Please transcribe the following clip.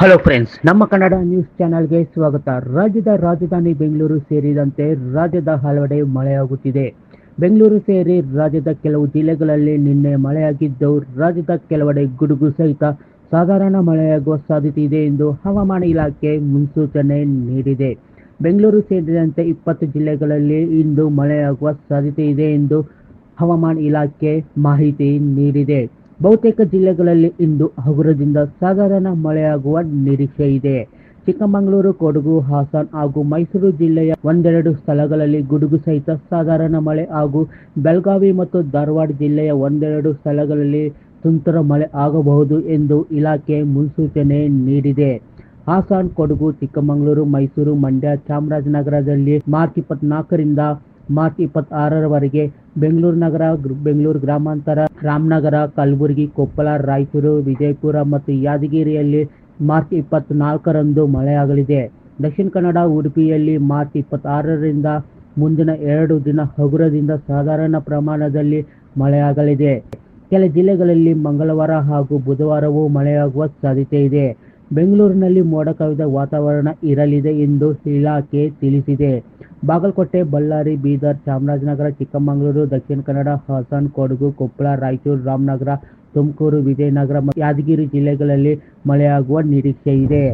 Hello friends ನಮ್ಮ Kannada news ಚಾನೆಲ್ಗೆ ಸ್ವಾಗತ. ರಾಜ್ಯದ ರಾಜಧಾನಿ ಬೆಂಗಳೂರು ಸೇರಿದಂತೆ ರಾಜ್ಯದ ಹಲವೆಡೆ ಮಳೆಯಾಗುತ್ತಿದೆ. ಬೆಂಗಳೂರು ಸೇರಿ ರಾಜ್ಯದ ಕೆಲವು ಜಿಲ್ಲೆಗಳಲ್ಲಿ ನಿನ್ನೆ ಮಳೆಯಾಗಿದ್ದು, ರಾಜ್ಯದ ಕೆಲವೆಡೆ ಗುಡುಗು ಸಹಿತ ಸಾಧಾರಣ ಮಳೆಯಾಗುವ ಸಾಧ್ಯತೆ ಇದೆ ಎಂದು ಹವಾಮಾನ ಇಲಾಖೆ ಮುನ್ಸೂಚನೆ ನೀಡಿದೆ. ಬೆಂಗಳೂರು ಸೇರಿದಂತೆ ಇಪ್ಪತ್ತು ಜಿಲ್ಲೆಗಳಲ್ಲಿ ಇಂದು ಮಳೆಯಾಗುವ ಸಾಧ್ಯತೆ ಇದೆ ಎಂದು ಹವಾಮಾನ ಇಲಾಖೆ ಮಾಹಿತಿ ನೀಡಿದೆ. ಬಹುತೇಕ ಜಿಲ್ಲೆಗಳಲ್ಲಿ ಇಂದು ಹಗುರದಿಂದ ಸಾಧಾರಣ ಮಳೆಯಾಗುವ ನಿರೀಕ್ಷೆ ಇದೆ. ಚಿಕ್ಕಮಗಳೂರು, ಕೊಡಗು, ಹಾಸನ್ ಹಾಗೂ ಮೈಸೂರು ಜಿಲ್ಲೆಯ ಒಂದೆರಡು ಸ್ಥಳಗಳಲ್ಲಿ ಗುಡುಗು ಸಹಿತ ಸಾಧಾರಣ ಮಳೆ ಹಾಗೂ ಬೆಳಗಾವಿ ಮತ್ತು ಧಾರವಾಡ ಜಿಲ್ಲೆಯ ಒಂದೆರಡು ಸ್ಥಳಗಳಲ್ಲಿ ತುಂತುರ ಮಳೆ ಆಗಬಹುದು ಎಂದು ಇಲಾಖೆ ಮುನ್ಸೂಚನೆ ನೀಡಿದೆ. ಹಾಸನ್, ಕೊಡಗು, ಚಿಕ್ಕಮಗಳೂರು, ಮೈಸೂರು, ಮಂಡ್ಯ, ಚಾಮರಾಜನಗರದಲ್ಲಿ ಮಾರ್ಚ್ ಇಪ್ಪತ್ನಾಲ್ಕರಿಂದ ಮಾರ್ಚ್ ಇಪ್ಪತ್ತಾರರವರೆಗೆ ಬೆಂಗಳೂರು ನಗರ ಬೆಂಗಳೂರು ಗ್ರಾಮಾಂತರ, ರಾಮನಗರ, ಕಲಬುರಗಿ, ಕೊಪ್ಪಳ, ರಾಯಚೂರು, ವಿಜಯಪುರ ಮತ್ತು ಯಾದಗಿರಿಯಲ್ಲಿ ಮಾರ್ಚ್ ಇಪ್ಪತ್ನಾಲ್ಕರಂದು ಮಳೆಯಾಗಲಿದೆ. ದಕ್ಷಿಣ ಕನ್ನಡ, ಉಡುಪಿಯಲ್ಲಿ ಮಾರ್ಚ್ ಇಪ್ಪತ್ತಾರರಿಂದ ಮುಂದಿನ ಎರಡು ದಿನ ಹಗುರದಿಂದ ಸಾಧಾರಣ ಪ್ರಮಾಣದಲ್ಲಿ ಮಳೆಯಾಗಲಿದೆ. ಕೆಲ ಜಿಲ್ಲೆಗಳಲ್ಲಿ ಮಂಗಳವಾರ ಹಾಗೂ ಬುಧವಾರವೂ ಮಳೆಯಾಗುವ ಸಾಧ್ಯತೆ ಇದೆ. ಬೆಂಗಳೂರಿನಲ್ಲಿ ಮೋಡ ಕವಿದ ವಾತಾವರಣ ಇರಲಿದೆ ಎಂದು ಇಲಾಖೆ ತಿಳಿಸಿದೆ. ಬಾಗಲಕೋಟೆ, ಬಳ್ಳಾರಿ, ಬೀದರ್, ಚಾಮರಾಜನಗರ, ಚಿಕ್ಕಮಗಳೂರು, ದಕ್ಷಿಣ ಕನ್ನಡ, ಹಾಸನ, ಕೊಡಗು, ಕೊಪ್ಪಳ, ರಾಯಚೂರು, ರಾಮನಗರ, ತುಮಕೂರು, ವಿಜಯನಗರ, ಯಾದಗಿರಿ ಜಿಲ್ಲೆಗಳಲ್ಲಿ ಮಳೆಯಾಗುವ ನಿರೀಕ್ಷೆ ಇದೆ